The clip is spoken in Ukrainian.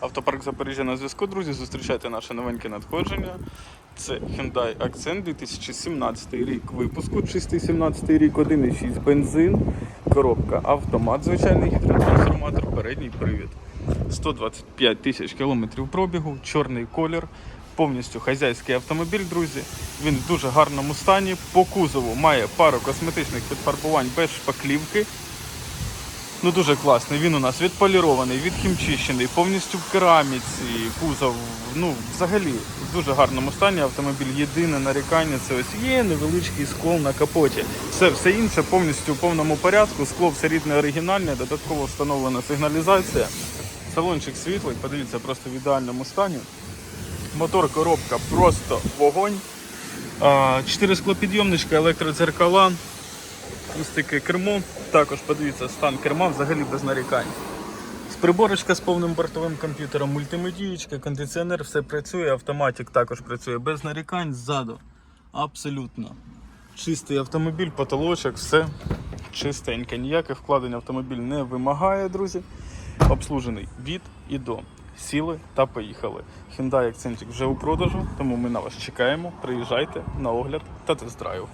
Автопарк Запоріжжя на зв'язку, друзі. Зустрічайте наше новеньке надходження. Це Hyundai Accent 2017 рік випуску, чистий 17 рік, 1,6 бензин, коробка автомат, звичайний гідротрансформатор, передній привід. 125 тисяч кілометрів пробігу, чорний колір, повністю хазяйський автомобіль, друзі. Він в дуже гарному стані. По кузову має пару косметичних підфарбувань без шпаклівки. Ну дуже класний. Він у нас відполірований, відхімчищений, повністю в кераміці. Кузов, ну взагалі в дуже гарному стані. Автомобіль єдине нарікання це ось є невеличкий скол на капоті. Все, все інше повністю в повному порядку. Скло все рідне оригінальне, додатково встановлена сигналізація. Салончик світлий, подивіться, просто в ідеальному стані. Мотор, коробка просто вогонь. Чотири склопідйомничка, електродзеркала. Ось кермо. Також подивіться, стан керма взагалі без нарікань. Приборочка з повним бортовим комп'ютером, мультимедієчка, кондиціонер, все працює, автоматик також працює без нарікань ззаду. Абсолютно. Чистий автомобіль, потолочок, все чистеньке. Ніяких вкладень автомобіль не вимагає, друзі. Обслужений від і до. Сіли та поїхали. Hyundai Accent вже у продажу, тому ми на вас чекаємо. Приїжджайте на огляд та тест-драйв.